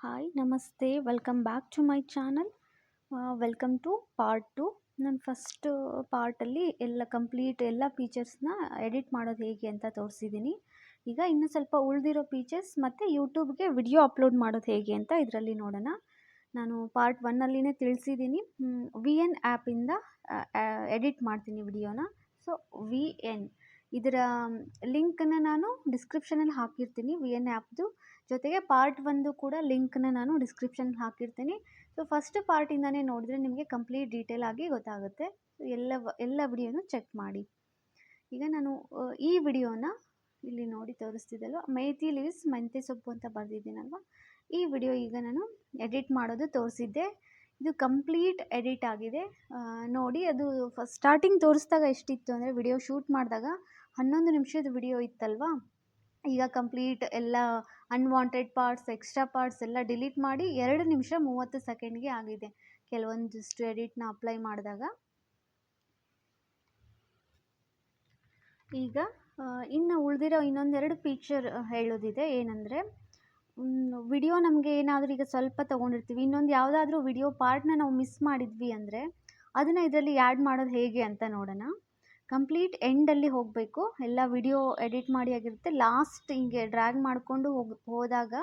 Hi ನಮಸ್ತೆ welcome back to my channel welcome to part two ನಾನು first ಪಾರ್ಟಲ್ಲಿ ಎಲ್ಲ ಕಂಪ್ಲೀಟ್ ಎಲ್ಲ ಫೀಚರ್ಸ್ನ ಎಡಿಟ್ ಮಾಡೋದು ಹೇಗೆ ಅಂತ ತೋರಿಸಿದ್ದೀನಿ ಈಗ ಇನ್ನೂ ಸ್ವಲ್ಪ ಉಳಿದಿರೋ ಫೀಚರ್ಸ್ ಮತ್ತು ಯೂಟ್ಯೂಬ್ಗೆ ವಿಡಿಯೋ ಅಪ್ಲೋಡ್ ಮಾಡೋದು ಹೇಗೆ ಅಂತ ಇದರಲ್ಲಿ ನೋಡೋಣ. ನಾನು ಪಾರ್ಟ್ ಒನ್ನಲ್ಲಿನೇ ತಿಳಿಸಿದ್ದೀನಿ ವಿ ಎನ್ ಆ್ಯಪಿಂದ ಎಡಿಟ್ ಮಾಡ್ತೀನಿ ವಿಡಿಯೋನ ಸೊ ವಿ ಎನ್ ಇದರ ಲಿಂಕನ್ನು ನಾನು ಡಿಸ್ಕ್ರಿಪ್ಷನಲ್ಲಿ ಹಾಕಿರ್ತೀನಿ. ವಿ ಎನ್ ಆ್ಯಪ್ದು ಜೊತೆಗೆ ಪಾರ್ಟ್ ಒಂದು ಕೂಡ ಲಿಂಕ್ನ ನಾನು ಡಿಸ್ಕ್ರಿಪ್ಷನ್ ಹಾಕಿರ್ತೀನಿ. ಸೊ ಫಸ್ಟ್ ಪಾರ್ಟಿಂದನೇ ನೋಡಿದ್ರೆ ನಿಮಗೆ ಕಂಪ್ಲೀಟ್ ಡೀಟೇಲ್ ಆಗಿ ಗೊತ್ತಾಗುತ್ತೆ. ಎಲ್ಲ ಎಲ್ಲ ವಿಡಿಯೋನು ಚೆಕ್ ಮಾಡಿ. ಈಗ ನಾನು ಈ ವಿಡಿಯೋನ ಇಲ್ಲಿ ನೋಡಿ ತೋರಿಸ್ತಿದ್ದಲ್ವ? ಮೈತಿ ಲೀವ್ಸ್ ಮೆಂತ್ಯ ಸೊಪ್ಪು ಅಂತ ಬರೆದಿದ್ದೀನಲ್ವ? ಈ ವಿಡಿಯೋ ಈಗ ನಾನು ಎಡಿಟ್ ಮಾಡೋದು ತೋರಿಸಿದ್ದೆ. ಇದು ಕಂಪ್ಲೀಟ್ ಎಡಿಟ್ ಆಗಿದೆ. ನೋಡಿ ಅದು ಫಸ್ಟ್ ಸ್ಟಾರ್ಟಿಂಗ್ ತೋರಿಸಿದಾಗ ಎಷ್ಟಿತ್ತು ಅಂದರೆ, ವಿಡಿಯೋ ಶೂಟ್ ಮಾಡಿದಾಗ ಹನ್ನೊಂದು ನಿಮಿಷದ ವಿಡಿಯೋ ಇತ್ತಲ್ವಾ? ಈಗ ಕಂಪ್ಲೀಟ್ ಎಲ್ಲ ಅನ್ವಾಂಟೆಡ್ ಪಾರ್ಟ್ಸ್ ಎಕ್ಸ್ಟ್ರಾ ಪಾರ್ಟ್ಸ್ ಎಲ್ಲ ಡಿಲೀಟ್ ಮಾಡಿ ಎರಡು ನಿಮಿಷ ಮೂವತ್ತು ಸೆಕೆಂಡ್ಗೆ ಆಗಿದೆ. ಕೆಲವೊಂದಿಷ್ಟು ಎಡಿಟ್ನ ಅಪ್ಲೈ ಮಾಡಿದಾಗ. ಈಗ ಇನ್ನು ಉಳಿದಿರೋ ಇನ್ನೊಂದೆರಡು ಫೀಚರ್ ಹೇಳೋದಿದೆ. ಏನಂದರೆ ವಿಡಿಯೋ ನಮಗೆ ಏನಾದರೂ ಈಗ ಸ್ವಲ್ಪ ತೊಗೊಂಡಿರ್ತೀವಿ. ಇನ್ನೊಂದು ಯಾವುದಾದ್ರೂ ವಿಡಿಯೋ ಪಾರ್ಟ್ನ ನಾವು ಮಿಸ್ ಮಾಡಿದ್ವಿ ಅಂದರೆ, ಅದನ್ನು ಇದರಲ್ಲಿ ಆ್ಯಡ್ ಮಾಡೋದು ಹೇಗೆ ಅಂತ ನೋಡೋಣ. ಕಂಪ್ಲೀಟ್ ಎಂಡಲ್ಲಿ ಹೋಗಬೇಕು. ಎಲ್ಲ ವಿಡಿಯೋ ಎಡಿಟ್ ಮಾಡಿ ಆಗಿರುತ್ತೆ. ಲಾಸ್ಟ್ ಹಿಂಗೆ ಡ್ರ್ಯಾಗ್ ಮಾಡಿಕೊಂಡು ಹೋಗಿ, ಹೋದಾಗ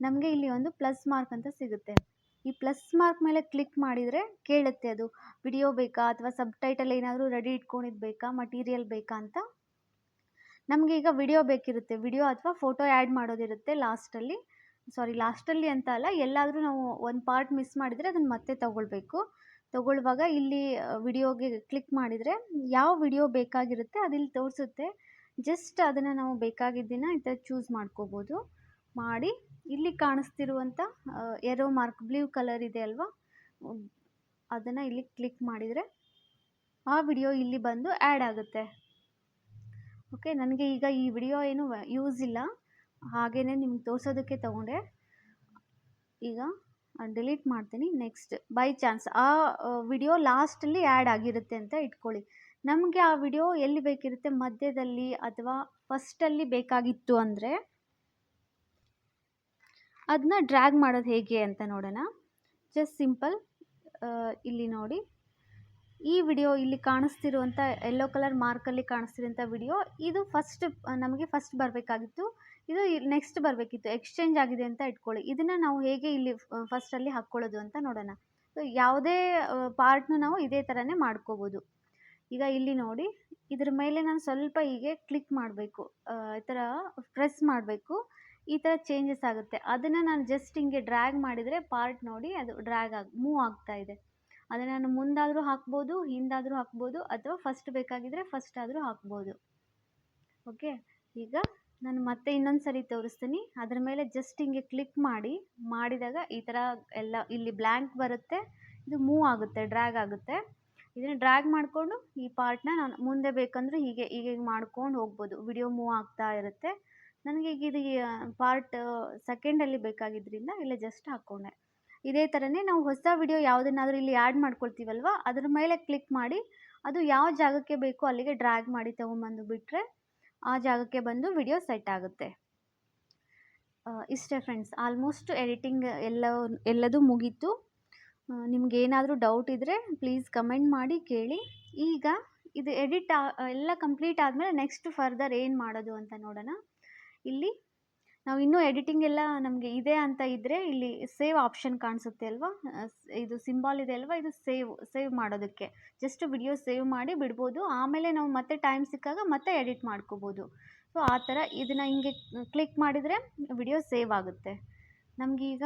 ನಮಗೆ ಇಲ್ಲಿ ಒಂದು ಪ್ಲಸ್ ಮಾರ್ಕ್ ಅಂತ ಸಿಗುತ್ತೆ. ಈ ಪ್ಲಸ್ ಮಾರ್ಕ್ ಮೇಲೆ ಕ್ಲಿಕ್ ಮಾಡಿದರೆ ಕೇಳುತ್ತೆ ಅದು. ವಿಡಿಯೋ ಬೇಕಾ ಅಥವಾ ಸಬ್ ಟೈಟಲ್ ಏನಾದರೂ ರೆಡಿ ಇಟ್ಕೊಂಡಿದ್ದು ಬೇಕಾ? ಮಟೀರಿಯಲ್ ಬೇಕಾ ಅಂತ. ನಮಗೆ ಈಗ ವಿಡಿಯೋ ಬೇಕಿರುತ್ತೆ. ವಿಡಿಯೋ ಅಥವಾ ಫೋಟೋ ಆ್ಯಡ್ ಮಾಡೋದಿರುತ್ತೆ ಲಾಸ್ಟಲ್ಲಿ. ಸಾರಿ, ಲಾಸ್ಟಲ್ಲಿ ಅಂತ ಅಲ್ಲ, ಎಲ್ಲಾದರೂ ನಾವು ಒಂದು ಪಾರ್ಟ್ ಮಿಸ್ ಮಾಡಿದರೆ ಅದನ್ನು ಮತ್ತೆ ತಗೊಳ್ಬೇಕು. ತಗೊಳ್ಳುವಾಗ ಇಲ್ಲಿ ವಿಡಿಯೋಗೆ ಕ್ಲಿಕ್ ಮಾಡಿದರೆ ಯಾವ ವಿಡಿಯೋ ಬೇಕಾಗಿರುತ್ತೆ ಅದಿಲ್ಲಿ ತೋರಿಸುತ್ತೆ. ಜಸ್ಟ್ ಅದನ್ನು ನಾವು ಬೇಕಾಗಿದ್ದನ್ನು ಈ ಥರ ಚೂಸ್ ಮಾಡ್ಕೋಬೋದು. ಮಾಡಿ ಇಲ್ಲಿ ಕಾಣಿಸ್ತಿರುವಂಥ ಎರೋ ಮಾರ್ಕ್ ಬ್ಲೂ ಕಲರ್ ಇದೆ ಅಲ್ವಾ? ಅದನ್ನು ಇಲ್ಲಿ ಕ್ಲಿಕ್ ಮಾಡಿದರೆ ಆ ವಿಡಿಯೋ ಇಲ್ಲಿ ಬಂದು ಆ್ಯಡ್ ಆಗುತ್ತೆ. ಓಕೆ, ನನಗೆ ಈಗ ಈ ವಿಡಿಯೋ ಏನು ಯೂಸ್ ಇಲ್ಲ. ಹಾಗೇ ನಿಮ್ಗೆ ತೋರಿಸೋದಕ್ಕೆ ತಗೊಂಡೆ. ಈಗ ಡಿಲೀಟ್ ಮಾಡ್ತೀನಿ. ನೆಕ್ಸ್ಟ್ ಬೈ ಚಾನ್ಸ್ ಆ ವಿಡಿಯೋ ಲಾಸ್ಟಲ್ಲಿ ಆ್ಯಡ್ ಆಗಿರುತ್ತೆ ಅಂತ ಇಟ್ಕೊಳ್ಳಿ. ನಮಗೆ ಆ ವಿಡಿಯೋ ಎಲ್ಲಿ ಬೇಕಿರುತ್ತೆ? ಮಧ್ಯದಲ್ಲಿ ಅಥವಾ ಫಸ್ಟಲ್ಲಿ ಬೇಕಾಗಿತ್ತು ಅಂದರೆ ಅದನ್ನ ಡ್ರ್ಯಾಗ್ ಮಾಡೋದು ಹೇಗೆ ಅಂತ ನೋಡೋಣ. ಜಸ್ಟ್ ಸಿಂಪಲ್ ಇಲ್ಲಿ ನೋಡಿ. ಈ ವಿಡಿಯೋ ಇಲ್ಲಿ ಕಾಣಿಸ್ತಿರುವಂಥ ಯೆಲ್ಲೋ ಕಲರ್ ಮಾರ್ಕಲ್ಲಿ ಕಾಣಿಸ್ತಿರೋಂಥ ವಿಡಿಯೋ ಇದು ಫಸ್ಟ್ ನಮಗೆ ಫಸ್ಟ್ ಬರಬೇಕಾಗಿತ್ತು. ಇದು ನೆಕ್ಸ್ಟ್ ಬರಬೇಕಿತ್ತು. ಎಕ್ಸ್ಚೇಂಜ್ ಆಗಿದೆ ಅಂತ ಇಟ್ಕೊಳ್ಳಿ. ಇದನ್ನು ನಾವು ಹೇಗೆ ಇಲ್ಲಿ ಫಸ್ಟಲ್ಲಿ ಹಾಕ್ಕೊಳ್ಳೋದು ಅಂತ ನೋಡೋಣ. ಸೊ ಯಾವುದೇ ಪಾರ್ಟ್ನು ನಾವು ಇದೇ ಥರನೇ ಮಾಡ್ಕೋಬೋದು. ಈಗ ಇಲ್ಲಿ ನೋಡಿ, ಇದ್ರ ಮೇಲೆ ನಾನು ಸ್ವಲ್ಪ ಹೀಗೆ ಕ್ಲಿಕ್ ಮಾಡಬೇಕು. ಈ ಥರ ಪ್ರೆಸ್ ಮಾಡಬೇಕು. ಈ ಥರ ಚೇಂಜಸ್ ಆಗುತ್ತೆ. ಅದನ್ನು ನಾನು ಜಸ್ಟ್ ಹಿಂಗೆ ಡ್ರ್ಯಾಗ್ ಮಾಡಿದರೆ ಪಾರ್ಟ್ ನೋಡಿ ಅದು ಡ್ರ್ಯಾಗ್ ಆಗಿ ಮೂವ್ ಆಗ್ತಾ ಇದೆ. ಅದನ್ನು ನಾನು ಮುಂದಾದರೂ ಹಾಕ್ಬೋದು, ಹಿಂದಾದರೂ ಹಾಕ್ಬೋದು, ಅಥವಾ ಫಸ್ಟ್ ಬೇಕಾಗಿದ್ದರೆ ಫಸ್ಟ್ ಆದರೂ ಹಾಕ್ಬೋದು. ಓಕೆ ಈಗ ನಾನು ಮತ್ತೆ ಇನ್ನೊಂದು ಸರಿ ತೋರಿಸ್ತೀನಿ. ಅದ್ರ ಮೇಲೆ ಜಸ್ಟ್ ಹಿಂಗೆ ಕ್ಲಿಕ್ ಮಾಡಿ, ಮಾಡಿದಾಗ ಈ ಥರ ಎಲ್ಲ ಇಲ್ಲಿ ಬ್ಲ್ಯಾಂಕ್ ಬರುತ್ತೆ. ಇದು ಮೂವ್ ಆಗುತ್ತೆ ಡ್ರ್ಯಾಗ್ ಆಗುತ್ತೆ. ಇದನ್ನು ಡ್ರ್ಯಾಗ್ ಮಾಡಿಕೊಂಡು ಈ ಪಾರ್ಟ್ನ ನಾನು ಮುಂದೆ ಬೇಕಂದ್ರೆ ಹೀಗೆ ಹೀಗೆ ಮಾಡ್ಕೊಂಡು ಹೋಗ್ಬೋದು. ವಿಡಿಯೋ ಮೂವ್ ಆಗ್ತಾ ಇರುತ್ತೆ. ನನಗೆ ಈಗ ಇದು ಪಾರ್ಟ್ ಸೆಕೆಂಡಲ್ಲಿ ಬೇಕಾಗಿದ್ದರಿಂದ ಇಲ್ಲೇ ಜಸ್ಟ್ ಹಾಕ್ಕೊಂಡೆ ಇದೇ ಥರನೇ ನಾವು ಹೊಸ ವಿಡಿಯೋ ಯಾವುದನ್ನಾದರೂ ಇಲ್ಲಿ ಆ್ಯಡ್ ಮಾಡ್ಕೊಳ್ತೀವಲ್ವ? ಅದ್ರ ಮೇಲೆ ಕ್ಲಿಕ್ ಮಾಡಿ, ಅದು ಯಾವ ಜಾಗಕ್ಕೆ ಬೇಕೋ ಅಲ್ಲಿಗೆ ಡ್ರ್ಯಾಗ್ ಮಾಡಿ ತೊಗೊಂಬಂದು ಬಿಟ್ಟರೆ ಆ ಜಾಗಕ್ಕೆ ಬಂದು ವಿಡಿಯೋ ಸೆಟ್ ಆಗುತ್ತೆ. ಇಷ್ಟೇ ಫ್ರೆಂಡ್ಸ್ ಆಲ್ಮೋಸ್ಟ್ ಎಡಿಟಿಂಗ್ ಎಲ್ಲ, ಎಲ್ಲದೂ ಮುಗೀತು. ನಿಮಗೇನಾದರೂ ಡೌಟ್ ಇದ್ದರೆ ಪ್ಲೀಸ್ ಕಮೆಂಟ್ ಮಾಡಿ ಕೇಳಿ. ಈಗ ಇದು ಎಡಿಟ್ ಎಲ್ಲ ಕಂಪ್ಲೀಟ್ ಆದಮೇಲೆ ನೆಕ್ಸ್ಟ್ ಫರ್ದರ್ ಏನು ಮಾಡೋದು ಅಂತ ನೋಡೋಣ. ಇಲ್ಲಿ ನಾವು ಇನ್ನೂ ಎಡಿಟಿಂಗ್ ಎಲ್ಲ ನಮಗೆ ಇದೆ ಅಂತ ಇದ್ದರೆ ಇಲ್ಲಿ ಸೇವ್ ಆಪ್ಷನ್ ಕಾಣಿಸುತ್ತೆ ಅಲ್ವಾ? ಇದು ಸಿಂಬಾಲ್ ಇದೆ ಅಲ್ವಾ? ಇದು ಸೇವ್ ಸೇವ್ ಮಾಡೋದಕ್ಕೆ. ಜಸ್ಟ್ ವಿಡಿಯೋ ಸೇವ್ ಮಾಡಿ ಬಿಡ್ಬೋದು. ಆಮೇಲೆ ನಾವು ಮತ್ತೆ ಟೈಮ್ ಸಿಕ್ಕಾಗ ಮತ್ತೆ ಎಡಿಟ್ ಮಾಡ್ಕೋಬೋದು. ಸೊ, ಆ ಥರ ಇದನ್ನು ಹಿಂಗೆ ಕ್ಲಿಕ್ ಮಾಡಿದರೆ ವಿಡಿಯೋ ಸೇವ್ ಆಗುತ್ತೆ. ನಮಗೀಗ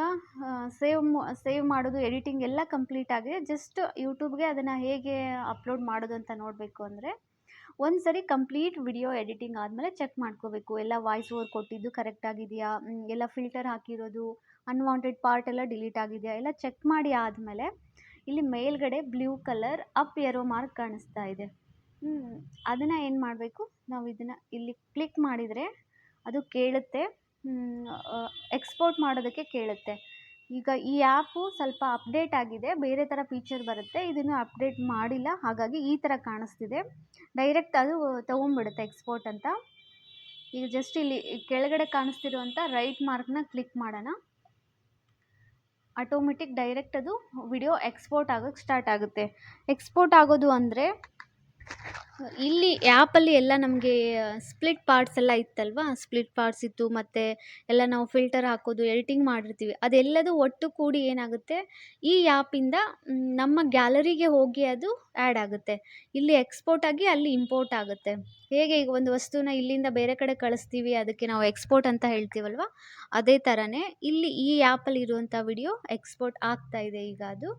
ಸೇವ್ ಸೇವ್ ಮಾಡೋದು, ಎಡಿಟಿಂಗ್ ಎಲ್ಲ ಕಂಪ್ಲೀಟ್ ಆಗಿದೆ. ಜಸ್ಟ್ ಯೂಟ್ಯೂಬ್ಗೆ ಅದನ್ನು ಹೇಗೆ ಅಪ್ಲೋಡ್ ಮಾಡೋದು ಅಂತ ನೋಡಬೇಕು ಅಂದರೆ ಒಂದು ಸರಿ ಕಂಪ್ಲೀಟ್ ವಿಡಿಯೋ ಎಡಿಟಿಂಗ್ ಆದಮೇಲೆ ಚೆಕ್ ಮಾಡ್ಕೋಬೇಕು. ಎಲ್ಲ ವಾಯ್ಸ್ ಓವರ್ ಕೊಟ್ಟಿದ್ದು ಕರೆಕ್ಟ್ ಆಗಿದೆಯಾ? ಎಲ್ಲ ಫಿಲ್ಟರ್ ಹಾಕಿರೋದು ಅನ್ವಾಂಟೆಡ್ ಪಾರ್ಟ್ ಎಲ್ಲ ಡಿಲೀಟ್ ಆಗಿದೆಯಾ? ಎಲ್ಲ ಚೆಕ್ ಮಾಡಿ ಆದಮೇಲೆ ಇಲ್ಲಿ ಮೇಲ್ಗಡೆ blue colour up arrow mark ಕಾಣಿಸ್ತಾ ಇದೆ. ಅದನ್ನು ಏನು ಮಾಡಬೇಕು? ನಾವು ಇದನ್ನು ಇಲ್ಲಿ ಕ್ಲಿಕ್ ಮಾಡಿದರೆ ಅದು ಕೇಳುತ್ತೆ. ಎಕ್ಸ್ಪೋರ್ಟ್ ಮಾಡೋದಕ್ಕೆ ಕೇಳುತ್ತೆ. ಈಗ ಈ ಆ್ಯಪು ಸ್ವಲ್ಪ ಅಪ್ಡೇಟ್ ಆಗಿದೆ. ಬೇರೆ ಥರ ಫೀಚರ್ ಬರುತ್ತೆ. ಇದನ್ನು ಅಪ್ಡೇಟ್ ಮಾಡಿಲ್ಲ. ಹಾಗಾಗಿ ಈ ಥರ ಕಾಣಿಸ್ತಿದೆ. ಡೈರೆಕ್ಟ್ ಅದು ತೊಗೊಂಬಿಡುತ್ತೆ ಎಕ್ಸ್ಪೋರ್ಟ್ ಅಂತ. ಈಗ ಜಸ್ಟ್ ಇಲ್ಲಿ ಕೆಳಗಡೆ ಕಾಣಿಸ್ತಿರುವಂಥ ರೈಟ್ ಮಾರ್ಕ್ನ ಕ್ಲಿಕ್ ಮಾಡೋಣ. ಆಟೋಮೆಟಿಕ್ ಡೈರೆಕ್ಟ್ ಅದು ವಿಡಿಯೋ ಎಕ್ಸ್ಪೋರ್ಟ್ ಆಗೋಕ್ಕೆ ಸ್ಟಾರ್ಟ್ ಆಗುತ್ತೆ. ಎಕ್ಸ್ಪೋರ್ಟ್ ಆಗೋದು ಅಂದರೆ ಇಲ್ಲಿ ಆ್ಯಪಲ್ಲಿ ಎಲ್ಲ ನಮಗೆ ಸ್ಪ್ಲಿಟ್ ಪಾರ್ಟ್ಸ್ ಎಲ್ಲ ಇತ್ತಲ್ವ? ಸ್ಪ್ಲಿಟ್ ಪಾರ್ಟ್ಸ್ ಇತ್ತು, ಮತ್ತು ಎಲ್ಲ ನಾವು ಫಿಲ್ಟರ್ ಹಾಕೋದು ಎಡಿಟಿಂಗ್ ಮಾಡಿರ್ತೀವಿ. ಅದೆಲ್ಲದೂ ಒಟ್ಟು ಕೂಡಿ ಏನಾಗುತ್ತೆ? ಈ ಆ್ಯಪಿಂದ ನಮ್ಮ ಗ್ಯಾಲರಿಗೆ ಹೋಗಿ ಅದು ಆ್ಯಡ್ ಆಗುತ್ತೆ. ಇಲ್ಲಿ ಎಕ್ಸ್ಪೋರ್ಟ್ ಆಗಿ ಅಲ್ಲಿ ಇಂಪೋರ್ಟ್ ಆಗುತ್ತೆ. ಹೇಗೆ ಈಗ ಒಂದು ವಸ್ತುನ ಇಲ್ಲಿಂದ ಬೇರೆ ಕಡೆ ಕಳಿಸ್ತೀವಿ, ಅದಕ್ಕೆ ನಾವು ಎಕ್ಸ್ಪೋರ್ಟ್ ಅಂತ ಹೇಳ್ತೀವಲ್ವ? ಅದೇ ಥರನೇ ಇಲ್ಲಿ ಈ ಆ್ಯಪಲ್ಲಿ ಇರುವಂಥ ವಿಡಿಯೋ ಎಕ್ಸ್ಪೋರ್ಟ್ ಆಗ್ತಾ ಇದೆ ಈಗ ಅದು.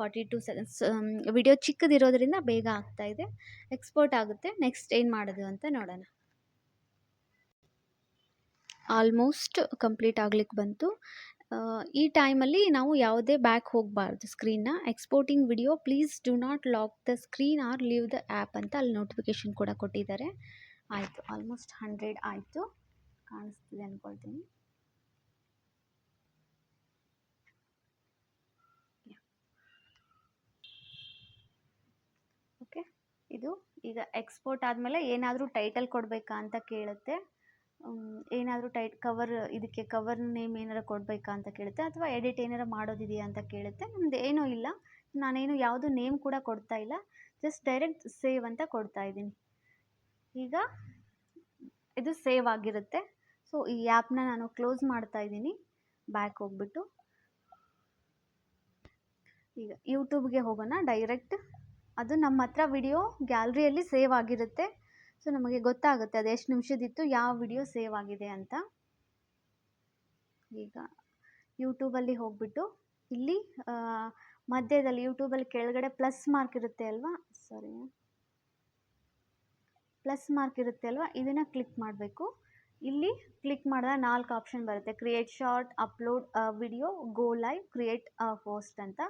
ಫಾರ್ಟಿ ಟು ಸೆಕೆಂಡ್ಸ್ ವಿಡಿಯೋ ಚಿಕ್ಕದಿರೋದ್ರಿಂದ ಬೇಗ ಆಗ್ತಾ ಇದೆ. ಎಕ್ಸ್ಪೋರ್ಟ್ ಆಗುತ್ತೆ. ನೆಕ್ಸ್ಟ್ ಏನು ಮಾಡೋದು ಅಂತ ನೋಡೋಣ. ಆಲ್ಮೋಸ್ಟ್ ಕಂಪ್ಲೀಟ್ ಆಗ್ಲಿಕ್ಕೆ ಬಂತು. ಈ ಟೈಮಲ್ಲಿ ನಾವು ಯಾವುದೇ ಬ್ಯಾಕ್ ಹೋಗಬಾರ್ದು ಸ್ಕ್ರೀನ್ನ exporting video please do not lock the screen or leave the app ಅಂತ ಅಲ್ಲಿ ನೋಟಿಫಿಕೇಶನ್ ಕೂಡ ಕೊಟ್ಟಿದ್ದಾರೆ. ಆಯಿತು. ಆಲ್ಮೋಸ್ಟ್ ಹಂಡ್ರೆಡ್ ಆಯಿತು. ಕಾಣಿಸ್ತಿದೆ ಅಂದ್ಕೊಳ್ತೀನಿ ಓಕೆ ಇದು ಈಗ ಎಕ್ಸ್ಪೋರ್ಟ್ ಆದಮೇಲೆ ಏನಾದರೂ ಟೈಟಲ್ ಕೊಡಬೇಕಾ ಅಂತ ಕೇಳುತ್ತೆ. ಏನಾದರೂ ಟೈಟ್ ಕವರ್ ಇದಕ್ಕೆ ಕವರ್ ನೇಮ್ ಏನಾರು ಕೊಡಬೇಕಾ ಅಂತ ಕೇಳುತ್ತೆ ಅಥವಾ ಎಡಿಟ್ ಏನಾರು ಮಾಡೋದಿದೆಯಾ ಅಂತ ಕೇಳುತ್ತೆ. ನಮ್ದು ಏನೂ ಇಲ್ಲ. ನಾನೇನು ಯಾವುದು ನೇಮ್ ಕೂಡ ಕೊಡ್ತಾ ಇಲ್ಲ. ಜಸ್ಟ್ ಡೈರೆಕ್ಟ್ ಸೇವ್ ಅಂತ ಕೊಡ್ತಾ ಇದ್ದೀನಿ. ಈಗ ಇದು ಸೇವ್ ಆಗಿರುತ್ತೆ. ಸೊ ಈ ಆ್ಯಪ್ನ ನಾನು ಕ್ಲೋಸ್ ಮಾಡ್ತಾ ಇದ್ದೀನಿ. ಬ್ಯಾಕ್ ಹೋಗ್ಬಿಟ್ಟು. ಈಗ ಯೂಟ್ಯೂಬ್ಗೆ ಹೋಗೋಣ. ಡೈರೆಕ್ಟ್ ಅದು ನಮ್ಮ ಹತ್ರ ವಿಡಿಯೋ ಗ್ಯಾಲ್ರಿಯಲ್ಲಿ ಸೇವ್ ಆಗಿರುತ್ತೆ. ಸೊ, ನಮಗೆ ಗೊತ್ತಾಗುತ್ತೆ ಅದು ಎಷ್ಟು ನಿಮಿಷದಿತ್ತು, ಯಾವ ವಿಡಿಯೋ ಸೇವ್ ಆಗಿದೆ ಅಂತ. ಈಗ ಯೂಟ್ಯೂಬಲ್ಲಿ ಹೋಗ್ಬಿಟ್ಟು, ಇಲ್ಲಿ ಮಧ್ಯದಲ್ಲಿ ಯೂಟ್ಯೂಬಲ್ಲಿ ಕೆಳಗಡೆ ಪ್ಲಸ್ ಮಾರ್ಕ್ ಇರುತ್ತೆ ಅಲ್ವಾ? ಸಾರಿ. ಪ್ಲಸ್ ಮಾರ್ಕ್ ಇರುತ್ತೆ ಅಲ್ವಾ? ಇದನ್ನು ಕ್ಲಿಕ್ ಮಾಡಬೇಕು. ಇಲ್ಲಿ ಕ್ಲಿಕ್ ಮಾಡಿದ ನಾಲ್ಕು ಆಪ್ಷನ್ ಬರುತ್ತೆ. Create short, upload video, go live, create post ಅಂತ.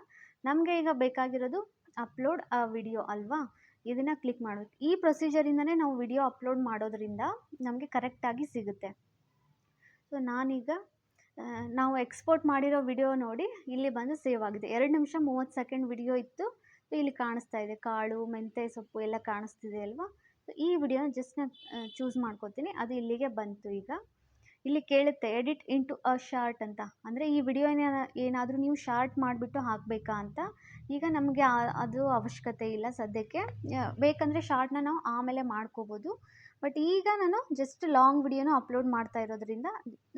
ನಮಗೆ ಈಗ ಬೇಕಾಗಿರೋದು ಅಪ್ಲೋಡ್ ವಿಡಿಯೋ ಅಲ್ವಾ? ಇದನ್ನು ಕ್ಲಿಕ್ ಮಾಡಬೇಕು. ಈ ಪ್ರೊಸೀಜರಿಂದನೇ ನಾವು ವಿಡಿಯೋ ಅಪ್ಲೋಡ್ ಮಾಡೋದ್ರಿಂದ ನಮಗೆ ಕರೆಕ್ಟಾಗಿ ಸಿಗುತ್ತೆ. ಸೊ ನಾನೀಗ ಆ, ನಾವು ಎಕ್ಸ್ಪೋರ್ಟ್ ಮಾಡಿರೋ ವಿಡಿಯೋ ನೋಡಿ ಇಲ್ಲಿ ಬಂದು ಸೇವ್ ಆಗಿದೆ. ಎರಡು ನಿಮಿಷ ಮೂವತ್ತು ಸೆಕೆಂಡ್ ವಿಡಿಯೋ ಇತ್ತು. ಸೊ ಇಲ್ಲಿ ಕಾಣಿಸ್ತಾ ಇದೆ. ಕಾಳು ಮೆಂತ್ಯ ಸೊಪ್ಪು ಎಲ್ಲ ಕಾಣಿಸ್ತಿದೆ ಅಲ್ವಾ? ಸೊ ಈ ವಿಡಿಯೋನ ಜಸ್ಟ್ ನಾನು ಚೂಸ್ ಮಾಡ್ಕೊತೀನಿ. ಅದು ಇಲ್ಲಿಗೆ ಬಂತು ಈಗ. ಇಲ್ಲಿ ಕೇಳುತ್ತೆ, ಎಡಿಟ್ ಇಂಟು ಅ ಶಾರ್ಟ್ ಅಂತ. ಅಂದರೆ ಈ ವಿಡಿಯೋನ ಏನಾದರೂ ನೀವು ಶಾರ್ಟ್ ಮಾಡಿಬಿಟ್ಟು ಹಾಕಬೇಕಾ ಅಂತ. ಈಗ ನಮಗೆ ಅದು ಅವಶ್ಯಕತೆ ಇಲ್ಲ ಸದ್ಯಕ್ಕೆ. ಬೇಕಂದರೆ ಶಾರ್ಟ್ನ ನಾವು ಆಮೇಲೆ ಮಾಡ್ಕೋಬೋದು. ಬಟ್ ಈಗ ನಾನು ಜಸ್ಟ್ ಲಾಂಗ್ ವಿಡಿಯೋನ ಅಪ್ಲೋಡ್ ಮಾಡ್ತಾ ಇರೋದ್ರಿಂದ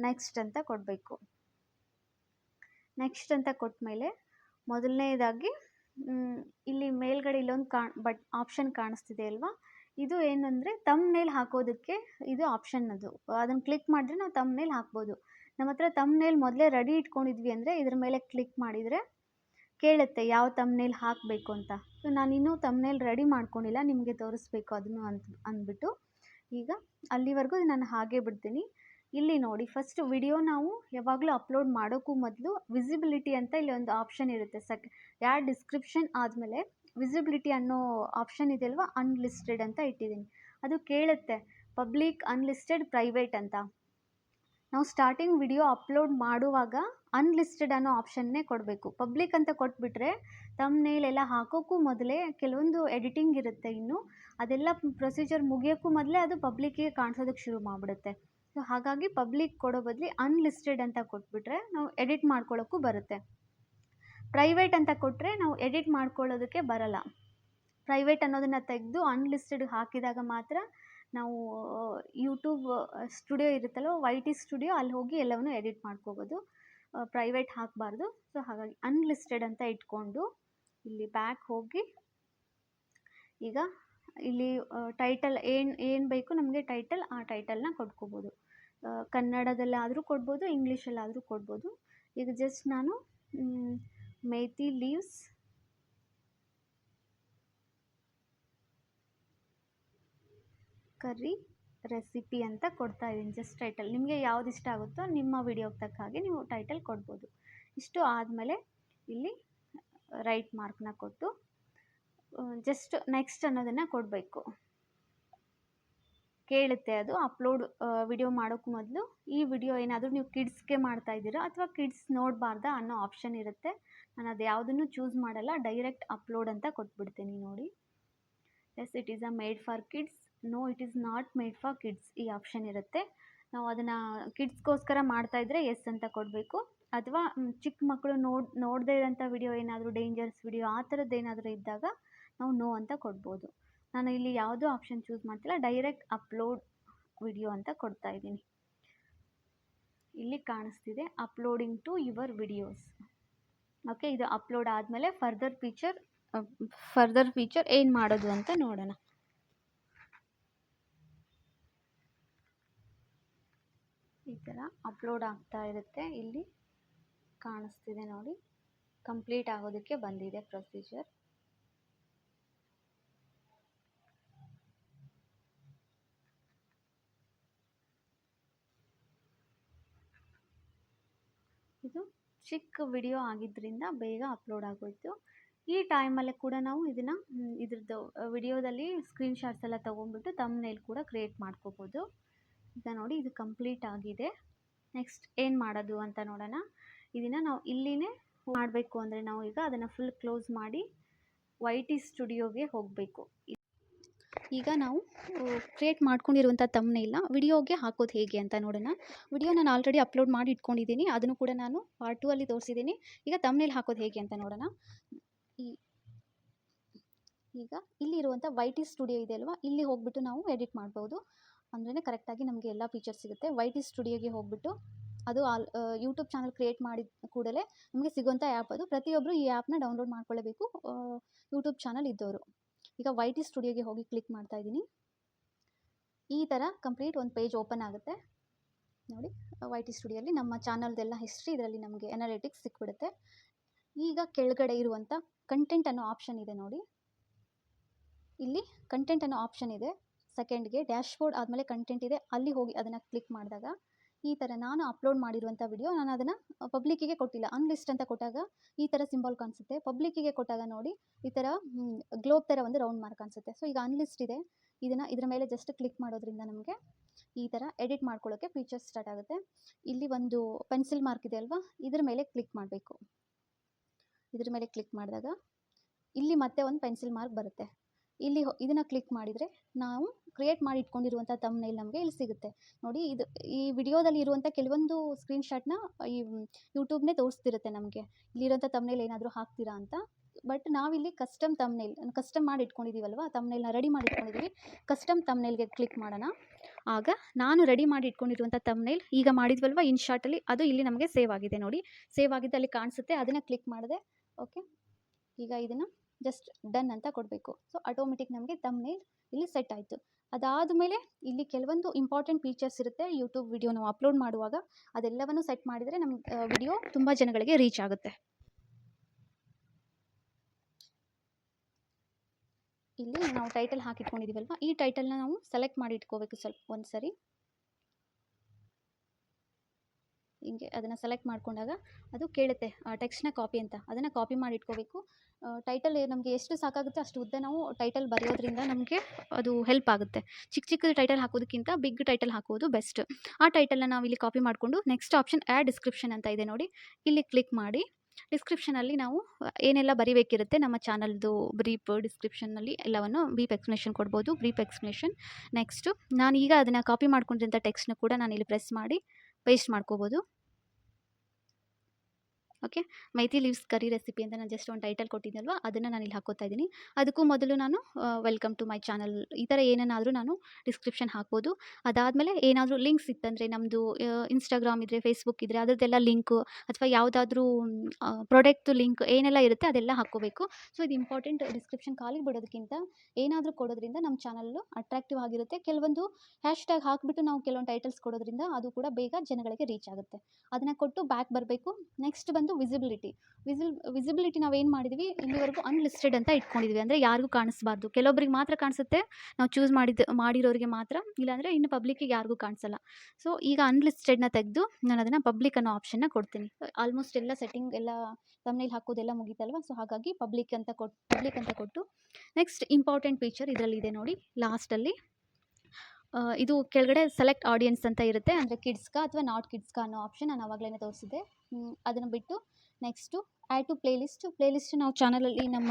ನೆಕ್ಸ್ಟ್ ಅಂತ ಕೊಡಬೇಕು. ನೆಕ್ಸ್ಟ್ ಅಂತ ಕೊಟ್ಟ ಮೇಲೆ ಮೊದಲನೇದಾಗಿ ಇಲ್ಲಿ ಮೇಲ್ಗಡೆ ಇಲ್ಲೊಂದು ಕಾಣ್, ಬಟ್ ಆಪ್ಷನ್ ಕಾಣಿಸ್ತಿದೆ ಅಲ್ವಾ? ಇದು ಏನಂದರೆ ತಮ್ನೇಲ್ ಹಾಕೋದಕ್ಕೆ ಇದು ಆಪ್ಷನ್ ಅದು. ಅದನ್ನು ಕ್ಲಿಕ್ ಮಾಡಿದ್ರೆ ನಾವು ತಮ್ನೇಲ್ ಹಾಕ್ಬೋದು. ನಮ್ಮ ಹತ್ರ ತಮ್ನೇಲ್ ಮೊದಲೇ ರೆಡಿ ಇಟ್ಕೊಂಡಿದ್ವಿ ಅಂದರೆ ಇದ್ರ ಮೇಲೆ ಕ್ಲಿಕ್ ಮಾಡಿದರೆ ಕೇಳುತ್ತೆ ಯಾವ ತಮ್ನೇಲ್ ಹಾಕಬೇಕು ಅಂತ. ಸೊ ನಾನಿನ್ನೂ ತಮ್ನೇಲ್ ರೆಡಿ ಮಾಡ್ಕೊಂಡಿಲ್ಲ, ನಿಮಗೆ ತೋರಿಸ್ಬೇಕು ಅದನ್ನು ಅಂತ ಅಂದ್ಬಿಟ್ಟು. ಈಗ ಅಲ್ಲಿವರೆಗೂ ನಾನು ಹಾಗೆ ಬಿಡ್ತೀನಿ. ಇಲ್ಲಿ ನೋಡಿ ಫಸ್ಟ್ ವಿಡಿಯೋ ನಾವು ಯಾವಾಗಲೂ ಅಪ್ಲೋಡ್ ಮಾಡೋಕ್ಕೂ ಮೊದಲು ವಿಸಿಬಿಲಿಟಿ ಅಂತ ಇಲ್ಲಿ ಒಂದು ಆಪ್ಷನ್ ಇರುತ್ತೆ. ಸೆಕ್ ಯಾರ್ ಡಿಸ್ಕ್ರಿಪ್ಷನ್ ಆದಮೇಲೆ ವಿಸಿಬಿಲಿಟಿ ಅನ್ನೋ ಆಪ್ಷನ್ ಇದೆಯಲ್ವ? ಅನ್ಲಿಸ್ಟೆಡ್ ಅಂತ ಇಟ್ಟಿದ್ದೀನಿ. ಅದು ಕೇಳುತ್ತೆ ಪಬ್ಲಿಕ್ ಅನ್ಲಿಸ್ಟೆಡ್ ಪ್ರೈವೇಟ್ ಅಂತ. ನಾವು ಸ್ಟಾರ್ಟಿಂಗ್ ವಿಡಿಯೋ ಅಪ್ಲೋಡ್ ಮಾಡುವಾಗ ಅನ್ಲಿಸ್ಟೆಡ್ ಅನ್ನೋ ಆಪ್ಷನ್ನೇ ಕೊಡಬೇಕು. ಪಬ್ಲಿಕ್ ಅಂತ ಕೊಟ್ಬಿಟ್ರೆ ತಮ್ನೇಲ್ ಎಲ್ಲ ಹಾಕೋಕ್ಕೂ ಮೊದಲೇ ಕೆಲವೊಂದು ಎಡಿಟಿಂಗ್ ಇರುತ್ತೆ ಇನ್ನು. ಅದೆಲ್ಲ ಪ್ರೊಸೀಜರ್ ಮುಗಿಯೋಕ್ಕೂ ಮೊದಲೇ ಅದು ಪಬ್ಲಿಕ್ಕಿಗೆ ಕಾಣಿಸೋದಕ್ಕೆ ಶುರು ಮಾಡಿಬಿಡುತ್ತೆ. ಸೊ ಹಾಗಾಗಿ ಪಬ್ಲಿಕ್ ಕೊಡೋ ಬದಲಿ ಅನ್ಲಿಸ್ಟೆಡ್ ಅಂತ ಕೊಟ್ಬಿಟ್ರೆ ನಾವು ಎಡಿಟ್ ಮಾಡ್ಕೊಳ್ಳೋಕ್ಕೂ ಬರುತ್ತೆ. ಪ್ರೈವೇಟ್ ಅಂತ ಕೊಟ್ಟರೆ ನಾವು ಎಡಿಟ್ ಮಾಡ್ಕೊಳ್ಳೋದಕ್ಕೆ ಬರಲ್ಲ. ಪ್ರೈವೇಟ್ ಅನ್ನೋದನ್ನು ತೆಗೆದು ಅನ್ಲಿಸ್ಟೆಡ್ ಹಾಕಿದಾಗ ಮಾತ್ರ ನಾವು ಯೂಟ್ಯೂಬ್ ಸ್ಟುಡಿಯೋ ಇರುತ್ತಲ್ವ ವೈ ಟಿ ಸ್ಟುಡಿಯೋ ಅಲ್ಲಿ ಹೋಗಿ ಎಲ್ಲವನ್ನು ಎಡಿಟ್ ಮಾಡ್ಕೋಬೋದು. ಪ್ರೈವೇಟ್ ಹಾಕಬಾರ್ದು. ಸೊ ಹಾಗಾಗಿ ಅನ್ಲಿಸ್ಟೆಡ್ ಅಂತ ಇಟ್ಕೊಂಡು ಇಲ್ಲಿ ಬ್ಯಾಕ್ ಹೋಗಿ ಈಗ ಇಲ್ಲಿ ಟೈಟಲ್ ಏನು ಏನು ಬೇಕು ನಮಗೆ ಟೈಟಲ್ ಆ ಟೈಟಲ್ನ ಕೊಟ್ಕೋಬೋದು. ಕನ್ನಡದಲ್ಲಾದರೂ ಕೊಡ್ಬೋದು ಇಂಗ್ಲೀಷಲ್ಲಾದರೂ ಕೊಡ್ಬೋದು. ಈಗ ಜಸ್ಟ್ ನಾನು ಮ್, ಮೇಥಿ ಲೀವ್ಸ್ ಕರ್ರಿ ರೆಸಿಪಿ ಅಂತ ಕೊಡ್ತಾ ಇದ್ದೀನಿ ಜಸ್ಟ್ ಟೈಟಲ್ ನಿಮಗೆ ಯಾವ್ದು ಇಷ್ಟ ಆಗುತ್ತೋ ನಿಮ್ಮ ವಿಡಿಯೋಗೆ ತಕ್ಕ ಹಾಗೆ ನೀವು ಟೈಟಲ್ ಕೊಡ್ಬೋದು. ಇಷ್ಟು ಆದಮೇಲೆ ಇಲ್ಲಿ ರೈಟ್ ಮಾರ್ಕ್ನ ಕೊಟ್ಟು ಜಸ್ಟ್ ನೆಕ್ಸ್ಟ್ ಅನ್ನೋದನ್ನು ಕೊಡಬೇಕು. ಕೇಳುತ್ತೆ ಅದು ಅಪ್ಲೋಡ್ ವಿಡಿಯೋ ಮಾಡೋಕ್ಕೆ ಮೊದಲು. ಈ ವಿಡಿಯೋ ಏನಾದರೂ ನೀವು ಕಿಡ್ಸ್ಗೆ ಮಾಡ್ತಾ ಇದ್ದೀರಾ ಅಥವಾ ಕಿಡ್ಸ್ ನೋಡಬಾರ್ದಾ ಅನ್ನೋ ಆಪ್ಷನ್ ಇರುತ್ತೆ. ನಾನು ಅದು ಯಾವುದನ್ನು ಚೂಸ್ ಮಾಡಲ್ಲ ಡೈರೆಕ್ಟ್ ಅಪ್ಲೋಡ್ ಅಂತ ಕೊಟ್ಬಿಡ್ತೀನಿ ನೋಡಿ. Yes it is a made for kids no it is not made for kids ಈ ಆಪ್ಷನ್ ಇರುತ್ತೆ. ನಾವು ಅದನ್ನು ಕಿಡ್ಸ್ಗೋಸ್ಕರ ಮಾಡ್ತಾಯಿದ್ರೆ ಎಸ್ ಅಂತ ಕೊಡಬೇಕು. ಅಥವಾ ಚಿಕ್ಕ ಮಕ್ಕಳು ನೋಡ್, ನೋಡದೇ ಇರೋಂಥ ವಿಡಿಯೋ ಏನಾದರೂ ಡೇಂಜರ್ಸ್ ವಿಡಿಯೋ ಆ ಥರದ್ದು ಏನಾದರೂ ಇದ್ದಾಗ ನಾವು ನೋ ಅಂತ ಕೊಡ್ಬೋದು. ನಾನು ಇಲ್ಲಿ ಯಾವುದೂ ಆಪ್ಷನ್ ಚೂಸ್ ಮಾಡ್ತಿಲ್ಲ ಡೈರೆಕ್ಟ್ ಅಪ್ಲೋಡ್ ವಿಡಿಯೋ ಅಂತ ಕೊಡ್ತಾ ಇದ್ದೀನಿ. ಇಲ್ಲಿ ಕಾಣಿಸ್ತಿದೆ uploading to your videos okay ಇದು ಅಪ್ಲೋಡ್ ಆದಮೇಲೆ ಫರ್ದರ್ ಫೀಚರ್ ಫರ್ದರ್ ಫೀಚರ್ ಏನು ಮಾಡೋದು ಅಂತ ನೋಡೋಣ. ಈ ಥರ ಅಪ್ಲೋಡ್ ಆಗ್ತಾ ಇರುತ್ತೆ, ಇಲ್ಲಿ ಕಾಣಿಸ್ತಿದೆ ನೋಡಿ. ಕಂಪ್ಲೀಟ್ ಆಗೋದಕ್ಕೆ ಬಂದಿದೆ ಪ್ರೊಸೀಜರ್ ಇದು ಚಿಕ್ಕ ವಿಡಿಯೋ ಆಗಿದ್ದರಿಂದ ಬೇಗ ಅಪ್ಲೋಡ್ ಆಗೋಯಿತು. ಈ ಟೈಮಲ್ಲಿ ಕೂಡ ನಾವು ಇದನ್ನು ಇದ್ರದ್ದು ವಿಡಿಯೋದಲ್ಲಿ ಸ್ಕ್ರೀನ್ ಶಾಟ್ಸ್ ಎಲ್ಲ ತೊಗೊಂಡ್ಬಿಟ್ಟು ತಮ್ಮನೇಲಿ ಕೂಡ ಕ್ರಿಯೇಟ್ ಮಾಡ್ಕೋಬೋದು. ಈಗ ನೋಡಿ ಇದು ಕಂಪ್ಲೀಟ್ ಆಗಿದೆ. ನೆಕ್ಸ್ಟ್ ಏನು ಮಾಡೋದು ಅಂತ ನೋಡೋಣ. ಇದನ್ನು ನಾವು ಇಲ್ಲಿನೇ ಮಾಡಬೇಕು ಅಂದರೆ ನಾವು ಈಗ ಅದನ್ನು ಫುಲ್ ಕ್ಲೋಸ್ ಮಾಡಿ ವೈ ಟಿ ಸ್ಟುಡಿಯೋಗೆ ಹೋಗಬೇಕು. ಈಗ ನಾವು ಕ್ರಿಯೇಟ್ ಮಾಡ್ಕೊಂಡಿರುವಂಥ ತಮ್ಮನೇಲ್ನ ವಿಡಿಯೋಗೆ ಹಾಕೋದು ಹೇಗೆ ಅಂತ ನೋಡೋಣ. ವಿಡಿಯೋ ನಾನು ಆಲ್ರೆಡಿ ಅಪ್ಲೋಡ್ ಮಾಡಿ ಇಟ್ಕೊಂಡಿದ್ದೀನಿ. ಅದನ್ನು ಕೂಡ ನಾನು ಪಾರ್ಟ್ ಟೂ ಅಲ್ಲಿ ತೋರಿಸಿದ್ದೀನಿ. ಈಗ ತಮ್ಮನೇಲಿ ಹಾಕೋದು ಹೇಗೆ ಅಂತ ನೋಡೋಣ. ಈ, ಈಗ ಇಲ್ಲಿರುವಂಥ ವೈ ಟಿ ಸ್ಟುಡಿಯೋ ಇದೆ ಅಲ್ವಾ? ಇಲ್ಲಿ ಹೋಗ್ಬಿಟ್ಟು ನಾವು ಎಡಿಟ್ ಮಾಡ್ಬೋದು. ಅಂದ್ರೇ ಕರೆಕ್ಟಾಗಿ ನಮಗೆ ಎಲ್ಲ ಫೀಚರ್ಸ್ ಸಿಗುತ್ತೆ. ವೈ ಟಿ ಸ್ಟುಡಿಯೋಗೆ ಹೋಗ್ಬಿಟ್ಟು ಅದು ಆಲ್ ಯೂಟ್ಯೂಬ್ ಚಾನಲ್ ಕ್ರಿಯೇಟ್ ಮಾಡಿದ ಕೂಡಲೇ ನಮಗೆ ಸಿಗುವಂಥ ಆ್ಯಪ್ ಅದು. ಪ್ರತಿಯೊಬ್ಬರು ಈ ಆ್ಯಪ್ನ ಡೌನ್ಲೋಡ್ ಮಾಡ್ಕೊಳ್ಳಬೇಕು. ಯೂಟ್ಯೂಬ್ ಚಾನಲ್ ಇದ್ದವರು ಈಗ ವೈ ಟಿ ಸ್ಟುಡಿಯೋಗೆ ಹೋಗಿ ಕ್ಲಿಕ್ ಮಾಡ್ತಾ ಇದ್ದೀನಿ. ಈ ಥರ ಕಂಪ್ಲೀಟ್ ಒಂದು ಪೇಜ್ ಓಪನ್ ಆಗುತ್ತೆ. ನೋಡಿ ವೈ ಟಿ ಸ್ಟುಡಿಯೋಲಿ ನಮ್ಮ ಚಾನಲ್ದೆಲ್ಲ ಹಿಸ್ಟ್ರಿ ಇದರಲ್ಲಿ ನಮಗೆ ಎನಾಲಿಟಿಕ್ಸ್ ಸಿಕ್ಬಿಡುತ್ತೆ. ಈಗ ಕೆಳಗಡೆ ಇರುವಂಥ ಕಂಟೆಂಟ್ ಅನ್ನೋ ಆಪ್ಷನ್ ಇದೆ ನೋಡಿ. ಇಲ್ಲಿ ಕಂಟೆಂಟ್ ಅನ್ನೋ ಆಪ್ಷನ್ ಇದೆ. ಸೆಕೆಂಡ್ಗೆ ಡ್ಯಾಶ್ಬೋರ್ಡ್ ಆದಮೇಲೆ ಕಂಟೆಂಟ್ ಇದೆ. ಅಲ್ಲಿ ಹೋಗಿ ಅದನ್ನು ಕ್ಲಿಕ್ ಮಾಡಿದಾಗ ಈ ಥರ ನಾನು ಅಪ್ಲೋಡ್ ಮಾಡಿರುವಂಥ ವಿಡಿಯೋ ನಾನು ಅದನ್ನು ಪಬ್ಲಿಕ್ಕಿಗೆ ಕೊಟ್ಟಿಲ್ಲ. ಅನ್ಲಿಸ್ಟ್ ಅಂತ ಕೊಟ್ಟಾಗ ಈ ಥರ ಸಿಂಬಲ್ ಕಾಣಿಸುತ್ತೆ. ಪಬ್ಲಿಕ್ಕಿಗೆ ಕೊಟ್ಟಾಗ ನೋಡಿ, ಈ ಥರ ಗ್ಲೋಬ್ ಥರ ಒಂದು ರೌಂಡ್ ಮಾರ್ಕ್ ಕಾಣಿಸುತ್ತೆ. ಸೊ ಈಗ ಅನ್ಲಿಸ್ಟ್ ಇದೆ. ಇದನ್ನು ಇದರ ಮೇಲೆ ಜಸ್ಟ್ ಕ್ಲಿಕ್ ಮಾಡೋದ್ರಿಂದ ನಮಗೆ ಈ ಥರ ಎಡಿಟ್ ಮಾಡ್ಕೊಳ್ಳೋಕೆ ಫೀಚರ್ಸ್ ಸ್ಟಾರ್ಟ್ ಆಗುತ್ತೆ. ಇಲ್ಲಿ ಒಂದು ಪೆನ್ಸಿಲ್ ಮಾರ್ಕ್ ಇದೆ ಅಲ್ವಾ? ಇದ್ರ ಮೇಲೆ ಕ್ಲಿಕ್ ಮಾಡಬೇಕು. ಇದ್ರ ಮೇಲೆ ಕ್ಲಿಕ್ ಮಾಡಿದಾಗ, ಇಲ್ಲಿ ಮತ್ತೆ ಒಂದು ಪೆನ್ಸಿಲ್ ಮಾರ್ಕ್ ಬರುತ್ತೆ. ಇಲ್ಲಿ ಇದನ್ನು ಕ್ಲಿಕ್ ಮಾಡಿದರೆ ನಾವು ಕ್ರಿಯೇಟ್ ಮಾಡಿ ಇಟ್ಕೊಂಡಿರುವಂಥ ತಮ್ಮನೇಲಿ ನಮಗೆ ಇಲ್ಲಿ ಸಿಗುತ್ತೆ. ನೋಡಿ ಇದು, ಈ ವಿಡಿಯೋದಲ್ಲಿ ಇರುವಂಥ ಕೆಲವೊಂದು ಸ್ಕ್ರೀನ್ಶಾಟ್ನ ಈ ಯೂಟ್ಯೂಬ್ನೇ ತೋರಿಸ್ತಿರುತ್ತೆ ನಮಗೆ. ಇಲ್ಲಿರುವಂಥ ತಮ್ಮನೇಲಿ ಏನಾದರೂ ಹಾಕ್ತೀರಾ ಅಂತ. ಬಟ್ ನಾವಿಲ್ಲಿ ಕಸ್ಟಮ್ ತಮ್ನೇಲ್ ಕಸ್ಟಮ್ ಮಾಡಿ ಇಟ್ಕೊಂಡಿದ್ದೀವಲ್ವ ತಮ್ನೇಲ್ನ ರೆಡಿ ಮಾಡಿ ಇಟ್ಕೊಂಡಿದ್ದೀವಿ ಕಸ್ಟಮ್ ತಮ್ನೇಲ್ಗೆ ಕ್ಲಿಕ್ ಮಾಡೋಣ. ಆಗ ನಾನು ರೆಡಿ ಮಾಡಿ ಇಟ್ಕೊಂಡಿರುವಂಥ ತಮ್ಮನೇಲ್ ಈಗ ಮಾಡಿದ್ವಲ್ವ? ಇನ್ ಶಾರ್ಟಲ್ಲಿ ಅದು ಇಲ್ಲಿ ನಮಗೆ ಸೇವ್ ಆಗಿದೆ ನೋಡಿ. ಸೇವ್ ಆಗಿದ್ದು ಅಲ್ಲಿ ಕಾಣಿಸುತ್ತೆ. ಅದನ್ನು ಕ್ಲಿಕ್ ಮಾಡಿದೆ. ಓಕೆ ಈಗ ಇದನ್ನು ಜಸ್ಟ್ ಡನ್ ಅಂತ ಕೊಡಬೇಕು. ಸೊ ಆಟೋಮೆಟಿಕ್ ನಮಗೆ ತಮ್ನೇಲ್ ಇಲ್ಲಿ ಸೆಟ್ ಆಯಿತು. ಅದಾದಮೇಲೆ ಇಲ್ಲಿ ಕೆಲವೊಂದು ಇಂಪಾರ್ಟೆಂಟ್ ಫೀಚರ್ಸ್ ಇರುತ್ತೆ. ಯೂಟ್ಯೂಬ್ ವಿಡಿಯೋ ನಾವು ಅಪ್ಲೋಡ್ ಮಾಡುವಾಗ ಅದೆಲ್ಲವನ್ನು ಸೆಟ್ ಮಾಡಿದರೆ ನಮ್ಮ ವಿಡಿಯೋ ತುಂಬ ಜನಗಳಿಗೆ ರೀಚ್ ಆಗುತ್ತೆ. ಇಲ್ಲಿ ನಾವು ಟೈಟಲ್ ಹಾಕಿಟ್ಕೊಂಡಿದ್ದೀವಲ್ವ ಈ ಟೈಟಲ್ನ ನಾವು ಸೆಲೆಕ್ಟ್ ಮಾಡಿ ಇಟ್ಕೋಬೇಕು ಸ್ವಲ್ಪ ಒಂದು ಸರಿ ಹಿಂಗೆ ಅದನ್ನು ಸೆಲೆಕ್ಟ್ ಮಾಡಿಕೊಂಡಾಗ ಅದು ಕೇಳುತ್ತೆ ಟೆಕ್ಸ್ಟ್ನ ಕಾಪಿ ಅಂತ. ಅದನ್ನು ಕಾಪಿ ಮಾಡಿ ಇಟ್ಕೋಬೇಕು. ಟೈಟಲ್ ನಮಗೆ ಎಷ್ಟು ಸಾಕಾಗುತ್ತೆ ಅಷ್ಟು ಉದ್ದ ನಾವು ಟೈಟಲ್ ಬರೆಯೋದ್ರಿಂದ ನಮಗೆ ಅದು ಹೆಲ್ಪ್ ಆಗುತ್ತೆ. ಚಿಕ್ಕ ಚಿಕ್ಕ ಟೈಟಲ್ ಹಾಕೋದಕ್ಕಿಂತ ಬಿಗ್ ಟೈಟಲ್ ಹಾಕೋದು ಬೆಸ್ಟ್ ಆ ಟೈಟಲ್ನ ನಾವು ಇಲ್ಲಿ ಕಾಪಿ ಮಾಡಿಕೊಂಡು ನೆಕ್ಸ್ಟ್ ಆಪ್ಷನ್ ಆ್ಯಡ್ ಡಿಸ್ಕ್ರಿಪ್ಷನ್ ಅಂತ ಇದೆ ನೋಡಿ. ಇಲ್ಲಿ ಕ್ಲಿಕ್ ಮಾಡಿ ಡಿಸ್ಕ್ರಿಪ್ಷನಲ್ಲಿ ನಾವು ಏನೆಲ್ಲ ಬರಿಬೇಕಿರುತ್ತೆ ನಮ್ಮ ಚಾನಲ್ದು ಬ್ರೀಪ್ ಡಿಸ್ಕ್ರಿಪ್ಷನ್ನಲ್ಲಿ ಎಲ್ಲವನ್ನು ಬ್ರೀಫ್ ಎಕ್ಸ್ಪ್ಲನೇಷನ್ ಕೊಡ್ಬೋದು ಬ್ರೀಫ್ ಎಕ್ಸ್ಪ್ಲನೇಷನ್ ನೆಕ್ಸ್ಟು ನಾನು ಈಗ ಅದನ್ನು ಕಾಪಿ ಮಾಡ್ಕೊಂಡಿದ್ದಂಥ ಟೆಕ್ಸ್ಟ್ನ ಕೂಡ ನಾನು ಇಲ್ಲಿ ಪ್ರೆಸ್ ಮಾಡಿ ಪೇಸ್ಟ್ ಮಾಡ್ಕೋಬೋದು. Okay? Methi leaves curry recipe ಅಂತ ನಾನು ಜಸ್ಟ್ ಒಂದು ಟೈಟಲ್ ಕೊಟ್ಟಿದ್ದಲ್ವ ಅದನ್ನು ನಾನು ಇಲ್ಲಿ ಹಾಕೋತಾ ಇದ್ದೀನಿ. ಅದಕ್ಕೂ ಮೊದಲು ನಾನು ವೆಲ್ಕಮ್ ಟು ಮೈ ಚಾನಲ್ ಈ ಥರ ಏನೇನಾದರೂ ನಾನು ಡಿಸ್ಕ್ರಿಪ್ಷನ್ ಹಾಕ್ಬೋದು. ಅದಾದಮೇಲೆ ಏನಾದರೂ ಲಿಂಕ್ಸ್ ಇತ್ತಂದರೆ ನಮ್ಮದು ಇನ್ಸ್ಟಾಗ್ರಾಮ್ ಇದ್ದರೆ ಫೇಸ್ಬುಕ್ ಇದ್ದರೆ ಅದರದ್ದೆಲ್ಲ ಲಿಂಕು ಅಥವಾ ಯಾವುದಾದ್ರೂ ಪ್ರಾಡಕ್ಟ್ದು ಲಿಂಕ್ ಏನೆಲ್ಲ ಇರುತ್ತೆ ಅದೆಲ್ಲ ಹಾಕ್ಕೋಬೇಕು. ಸೊ ಇದು ಇಂಪಾರ್ಟೆಂಟ್ ಡಿಸ್ಕ್ರಿಪ್ಷನ್ ಖಾಲಿ ಬಿಡೋದಕ್ಕಿಂತ ಏನಾದರೂ ಕೊಡೋದ್ರಿಂದ ನಮ್ಮ ಚಾನಲ್ಲು ಅಟ್ರಾಕ್ಟಿವ್ ಆಗಿರುತ್ತೆ. ಕೆಲವೊಂದು ಹ್ಯಾಶ್ ಟ್ಯಾಗ್ ಹಾಕಿಬಿಟ್ಟು ನಾವು ಕೆಲವೊಂದು ಟೈಟಲ್ಸ್ ಕೊಡೋದ್ರಿಂದ ಅದು ಕೂಡ ಬೇಗ ಜನಗಳಿಗೆ ರೀಚ್ ಆಗುತ್ತೆ. ಅದನ್ನು ಕೊಟ್ಟು ಬ್ಯಾಕ್ ಬರಬೇಕು. ನೆಕ್ಸ್ಟ್ ಬಂದು ವಿಸಿಬಿಲಿಟಿ ವಿಸಿಲ್ ವಿಸಿಬಿಲಿಟಿ ನಾವು ಏನು ಮಾಡಿದ್ವಿ? ಇಲ್ಲಿವರೆಗೂ ಅನ್ಲಿಸ್ಟೆಡ್ ಅಂತ ಇಟ್ಕೊಂಡಿದ್ವಿ. ಅಂದರೆ ಯಾರಿಗೂ ಕಾಣಿಸ್ಬಾರ್ದು. ಕೆಲವೊಬ್ರಿಗೆ ಮಾತ್ರ ಕಾಣಿಸುತ್ತೆ. ನಾವು ಚೂಸ್ ಮಾಡಿದ, ಮಾಡಿರೋರಿಗೆ ಮಾತ್ರ. ಇಲ್ಲಾಂದರೆ ಇನ್ನು ಪಬ್ಲಿಕ್ಕಿಗೆ ಯಾರಿಗೂ ಕಾಣಿಸಲ್ಲ. ಸೊ ಈಗ ಅನ್ಲಿಸ್ಟೆಡ್ನ ತೆಗೆದು ನಾನು ಅದನ್ನು ಪಬ್ಲಿಕ್ ಅನ್ನೋ ಆಪ್ಷನ್ನ ಕೊಡ್ತೀನಿ. ಆಲ್ಮೋಸ್ಟ್ ಎಲ್ಲ ಸೆಟ್ಟಿಂಗ್ ಎಲ್ಲ ತಮ್ಮನೇಲಿ ಹಾಕೋದೆಲ್ಲ ಮುಗಿತಲ್ವ? ಸೊ ಹಾಗಾಗಿ ಪಬ್ಲಿಕ್ ಅಂತ ಕೊಟ್ಟು ಪಬ್ಲಿಕ್ ಅಂತ ಕೊಟ್ಟು ನೆಕ್ಸ್ಟ್ ಇಂಪಾರ್ಟೆಂಟ್ ಫೀಚರ್ ಇದರಲ್ಲಿ ಇದೆ ನೋಡಿ ಲಾಸ್ಟಲ್ಲಿ ಇದು ಕೆಳಗಡೆ ಸೆಲೆಕ್ಟ್ ಆಡಿಯನ್ಸ್ ಅಂತ ಇರುತ್ತೆ. ಅಂದರೆ ಕಿಡ್ಸ್ಗ ಅಥವಾ ನಾಟ್ ಕಿಡ್ಸ್ಗ ಅನ್ನೋ ಆಪ್ಷನ್ ನಾನು ಆವಾಗಲೇ ತೋರಿಸಿದ್ದೆ. ಅದನ್ನು ಬಿಟ್ಟು next add to play list play list ನಾವು ಚಾನಲಲ್ಲಿ ನಮ್ಮ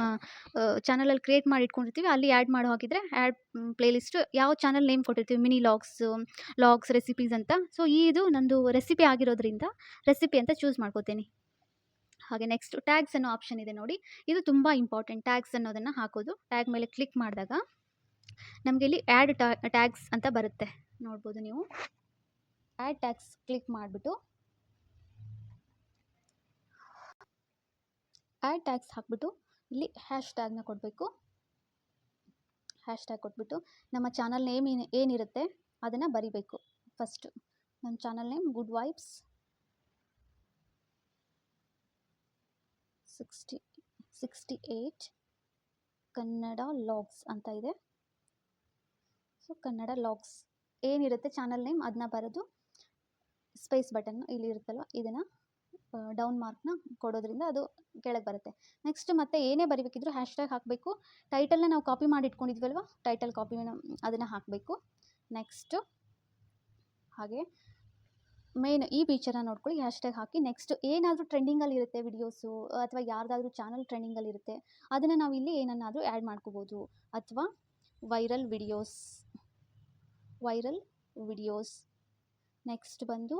ಚಾನಲಲ್ಲಿ ಕ್ರಿಯೇಟ್ ಮಾಡಿ ಇಟ್ಕೊಂಡಿರ್ತೀವಿ. ಅಲ್ಲಿ ಆ್ಯಡ್ ಮಾಡೋ ಹಾಗಿದ್ರೆ ಆ್ಯಡ್ ಪ್ಲೇ ಲಿಸ್ಟ್ ಯಾವ ಚಾನಲ್ ನೇಮ್ ಕೊಟ್ಟಿರ್ತೀವಿ. ಮಿನಿ ಲಾಗ್ಸ್ ಲಾಗ್ಸ್ ರೆಸಿಪೀಸ್ ಅಂತ. ಸೊ ಈ ಇದು ನಂದು ರೆಸಿಪಿ ಆಗಿರೋದ್ರಿಂದ ರೆಸಿಪಿ ಅಂತ ಚೂಸ್ ಮಾಡ್ಕೋತೀನಿ. ಹಾಗೆ ನೆಕ್ಸ್ಟ್ ಟ್ಯಾಗ್ಸ್ ಅನ್ನೋ ಆಪ್ಷನ್ ಇದೆ ನೋಡಿ. ಇದು ತುಂಬ ಇಂಪಾರ್ಟೆಂಟ್ ಟ್ಯಾಗ್ಸ್ ಅನ್ನೋದನ್ನು ಹಾಕೋದು. ಟ್ಯಾಗ್ ಮೇಲೆ ಕ್ಲಿಕ್ ಮಾಡಿದಾಗ ನಮಗೆ ಇಲ್ಲಿ ಆ್ಯಡ್ ಟ್ಯಾಗ್ಸ್ ಅಂತ ಬರುತ್ತೆ. ನೋಡ್ಬೋದು ನೀವು. ಆ್ಯಡ್ ಟ್ಯಾಗ್ಸ್ ಕ್ಲಿಕ್ ಮಾಡಿಬಿಟ್ಟು. ಆ್ಯಡ್ ಟ್ಯಾಗ್ಸ್ ಹಾಕ್ಬಿಟ್ಟು ಇಲ್ಲಿ ಹ್ಯಾಶ್ ಟ್ಯಾಗ್ನ ಕೊಡಬೇಕು. ಹ್ಯಾಶ್ ಟ್ಯಾಗ್ ಕೊಟ್ಬಿಟ್ಟು ನಮ್ಮ ಚಾನಲ್ ನೇಮ್ ಏನು, ಏನಿರುತ್ತೆ ಅದನ್ನು ಬರಿಬೇಕು. ಫಸ್ಟು ನಮ್ಮ channel name good vibes sixty sixty eight Kannada logs ಅಂತ ಇದೆ. ಸೊ ಕನ್ನಡ ಲಾಗ್ಸ್ ಏನಿರುತ್ತೆ ಚಾನಲ್ ನೇಮ್ ಅದನ್ನ ಬರೋದು ಸ್ಪೇಸ್ ಬಟನ್ ಇಲ್ಲಿ ಇರುತ್ತಲ್ವ, ಇದನ್ನು ಡೌನ್ ಮಾರ್ಕ್ನ ಕೊಡೋದ್ರಿಂದ ಅದು ಕೆಳಗೆ ಬರುತ್ತೆ. ನೆಕ್ಸ್ಟ್ ಮತ್ತೆ ಏನೇ ಬರೀಬೇಕಿದ್ರು ಹ್ಯಾಶ್ ಟ್ಯಾಗ್ ಹಾಕಬೇಕು. ಟೈಟಲ್ನ ನಾವು ಕಾಪಿ ಮಾಡಿ ಇಟ್ಕೊಂಡಿದ್ವಲ್ವ ಟೈಟಲ್ ಕಾಪಿನ ಅದನ್ನು ಹಾಕಬೇಕು. ನೆಕ್ಸ್ಟು ಹಾಗೆ ಮೇನ್ ಈ ಫೀಚರ್ನ ನೋಡ್ಕೊಳ್ಳಿ ಹ್ಯಾಶ್ ಟ್ಯಾಗ್ ಹಾಕಿ. ನೆಕ್ಸ್ಟ್ ಏನಾದರೂ ಟ್ರೆಂಡಿಂಗಲ್ಲಿ ಇರುತ್ತೆ ವಿಡಿಯೋಸು, ಅಥವಾ ಯಾರ್ದಾದ್ರೂ ಚಾನಲ್ ಟ್ರೆಂಡಿಂಗಲ್ಲಿ ಇರುತ್ತೆ, ಅದನ್ನು ನಾವು ಇಲ್ಲಿ ಏನನ್ನಾದರೂ ಆ್ಯಡ್ ಮಾಡ್ಕೋಬೋದು. ಅಥವಾ viral videos viral videos next ಬಂದು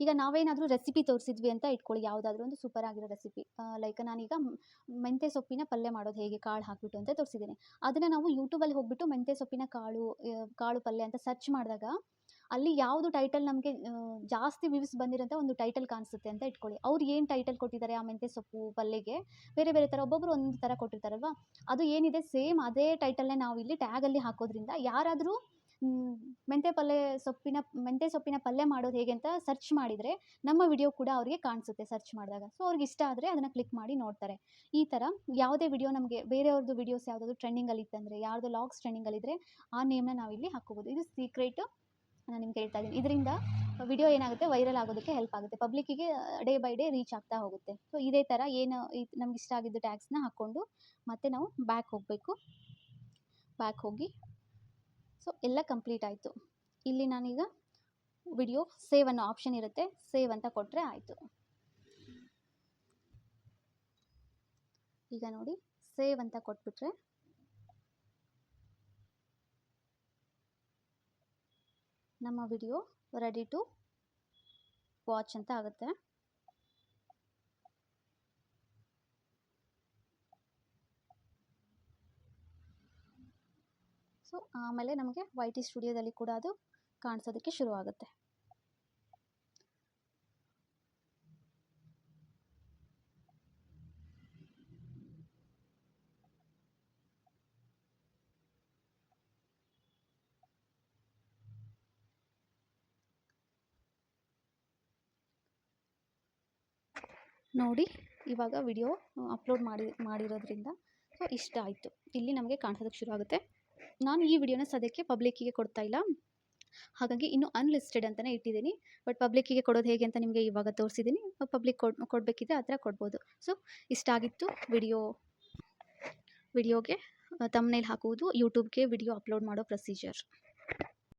ಈಗ ನಾವೇನಾದರೂ ರೆಸಿಪಿ ತೋರಿಸಿದ್ವಿ ಅಂತ ಇಟ್ಕೊಳ್ಳಿ. ಯಾವುದಾದ್ರೂ ಒಂದು ಸೂಪರ್ ಆಗಿರೋ ರೆಸಿಪಿ ಲೈಕ್ ನಾನೀಗ ಮೆಂತ್ಯ ಸೊಪ್ಪಿನ ಪಲ್ಯ ಮಾಡೋದು ಹೇಗೆ, ಕಾಳು ಹಾಕಿಬಿಟ್ಟು ಅಂತ ತೋರಿಸಿದ್ದೀನಿ. ಅದನ್ನು ನಾವು ಯೂಟ್ಯೂಬಲ್ಲಿ ಹೋಗ್ಬಿಟ್ಟು ಮೆಂತ್ಯ ಸೊಪ್ಪಿನ ಕಾಳು ಕಾಳು ಪಲ್ಯ ಅಂತ ಸರ್ಚ್ ಮಾಡಿದಾಗ ಅಲ್ಲಿ ಯಾವುದು ಟೈಟಲ್ ನಮಗೆ ಜಾಸ್ತಿ ವ್ಯೂಸ್ ಬಂದಿರೋಂಥ ಒಂದು ಟೈಟಲ್ ಕಾಣಿಸುತ್ತೆ ಅಂತ ಇಟ್ಕೊಳ್ಳಿ. ಅವ್ರು ಏನು ಟೈಟಲ್ ಕೊಟ್ಟಿದ್ದಾರೆ ಆ ಮೆಂತ್ಯ ಸೊಪ್ಪು, ಪಲ್ಯಗೆ? ಬೇರೆ ಬೇರೆ ಥರ ಒಬ್ಬೊಬ್ರು ಒಂದು ಥರ ಕೊಟ್ಟಿರ್ತಾರಲ್ವ? ಅದು ಏನಿದೆ ಸೇಮ್ ಅದೇ ಟೈಟಲ್ನೇ ನಾವು ಇಲ್ಲಿ ಟ್ಯಾಗಲ್ಲಿ ಹಾಕೋದ್ರಿಂದ ಯಾರಾದರೂ ಮೆಂತ್ಯ ಪಲ್ಲೆ ಸೊಪ್ಪಿನ, ಮೆಂತ್ಯ ಸೊಪ್ಪಿನ ಪಲ್ಯ ಮಾಡೋದು ಹೇಗೆ ಅಂತ ಸರ್ಚ್ ಮಾಡಿದರೆ ನಮ್ಮ ವಿಡಿಯೋ ಕೂಡ ಅವರಿಗೆ ಕಾಣಿಸುತ್ತೆ ಸರ್ಚ್ ಮಾಡಿದಾಗ. ಸೊ ಅವ್ರಿಗೆ ಇಷ್ಟ ಆದರೆ ಅದನ್ನು ಕ್ಲಿಕ್ ಮಾಡಿ ನೋಡ್ತಾರೆ. ಈ ಥರ ಯಾವುದೇ ವಿಡಿಯೋ ನಮಗೆ ಬೇರೆಯವ್ರದ್ದು ವಿಡಿಯೋಸ್ ಯಾವುದಾದ್ರು ಟ್ರೆಂಡಿಂಗಲ್ಲಿ ಇತ್ತಂದರೆ, ಯಾರ್ದು ಲಾಗ್ಸ್ ಟ್ರೆಂಡಿಂಗಲ್ಲಿದ್ದರೆ ಆ ನೇಮ್ನ ನಾವಿಲ್ಲಿ ಹಾಕ್ಕೋಬೋದು. ಇದು ಸೀಕ್ರೆಟು ನಾನು ನಿಮ್ಗೆ ಹೇಳ್ತಾ ಇದ್ದೀನಿ. ಇದರಿಂದ ವಿಡಿಯೋ ಏನಾಗುತ್ತೆ? ವೈರಲ್ ಆಗೋದಕ್ಕೆ ಹೆಲ್ಪ್ ಆಗುತ್ತೆ. ಪಬ್ಲಿಕ್ಕಿಗೆ ಡೇ ಬೈ ಡೇ ರೀಚ್ ಆಗ್ತಾ ಹೋಗುತ್ತೆ. ಸೊ ಇದೇ ಥರ ಏನು ನಮ್ಗೆ ಇಷ್ಟ ಆಗಿದ್ದು ಟ್ಯಾಗ್ಸ್ನ ಹಾಕ್ಕೊಂಡು ಮತ್ತೆ ನಾವು ಬ್ಯಾಕ್ ಹೋಗಬೇಕು. ಬ್ಯಾಕ್ ಹೋಗಿ ಸೊ ಎಲ್ಲ ಕಂಪ್ಲೀಟ್ ಆಯಿತು. ಇಲ್ಲಿ ನಾನೀಗ ವಿಡಿಯೋ ಸೇವ್ ಅನ್ನೋ ಆಪ್ಷನ್ ಇರುತ್ತೆ. ಸೇವ್ ಅಂತ ಕೊಟ್ಟರೆ ಆಯಿತು. ಈಗ ನೋಡಿ ಸೇವ್ ಅಂತ ಕೊಟ್ಬಿಟ್ರೆ. ನಮ್ಮ ವಿಡಿಯೋ ರೆಡಿ ಟು ವಾಚ್ ಅಂತ ಆಗುತ್ತೆ. ಆಮೇಲೆ ನಮಗೆ ವೈ ಟಿ ಸ್ಟುಡಿಯೋದಲ್ಲಿ ಕೂಡ ಅದು ಕಾಣಿಸೋದಕ್ಕೆ ಶುರುವಾಗುತ್ತೆ. ನೋಡಿ, ಇವಾಗ ವಿಡಿಯೋ ಅಪ್ಲೋಡ್ ಮಾಡಿ, ಮಾಡಿರೋದ್ರಿಂದ ಸೊ ಇಷ್ಟ ಆಯಿತು ಇಲ್ಲಿ ನಮಗೆ ಕಾಣಿಸೋದಕ್ಕೆ ಶುರು ಆಗುತ್ತೆ ನಾನು ಈ ವಿಡಿಯೋನ ಸದ್ಯಕ್ಕೆ ಪಬ್ಲಿಕ್ಕಿಗೆ ಕೊಡ್ತಾ ಇಲ್ಲ. ಹಾಗಾಗಿ ಇನ್ನು ಅನ್ಲಿಸ್ಟೆಡ್ ಅಂತಲೇ ಇಟ್ಟಿದ್ದೀನಿ. ಬಟ್ ಪಬ್ಲಿಕ್ಕಿಗೆ ಕೊಡೋದು ಹೇಗೆ ಅಂತ ನಿಮಗೆ ಇವಾಗ ತೋರಿಸಿದ್ದೀನಿ. ಪಬ್ಲಿಕ್ ಕೊಡ್, ಕೊಡಬೇಕಿದ್ರೆ ಆ ಥರ ಕೊಡ್ಬೋದು. ಸೊ ಇಷ್ಟ ಆಗಿತ್ತು ವಿಡಿಯೋ, ವಿಡಿಯೋಗೆ ತಮ್ಮನೇಲಿ ಹಾಕುವುದು ಯೂಟ್ಯೂಬ್ಗೆ ವಿಡಿಯೋ ಅಪ್ಲೋಡ್ ಮಾಡೋ ಪ್ರೊಸೀಜರ್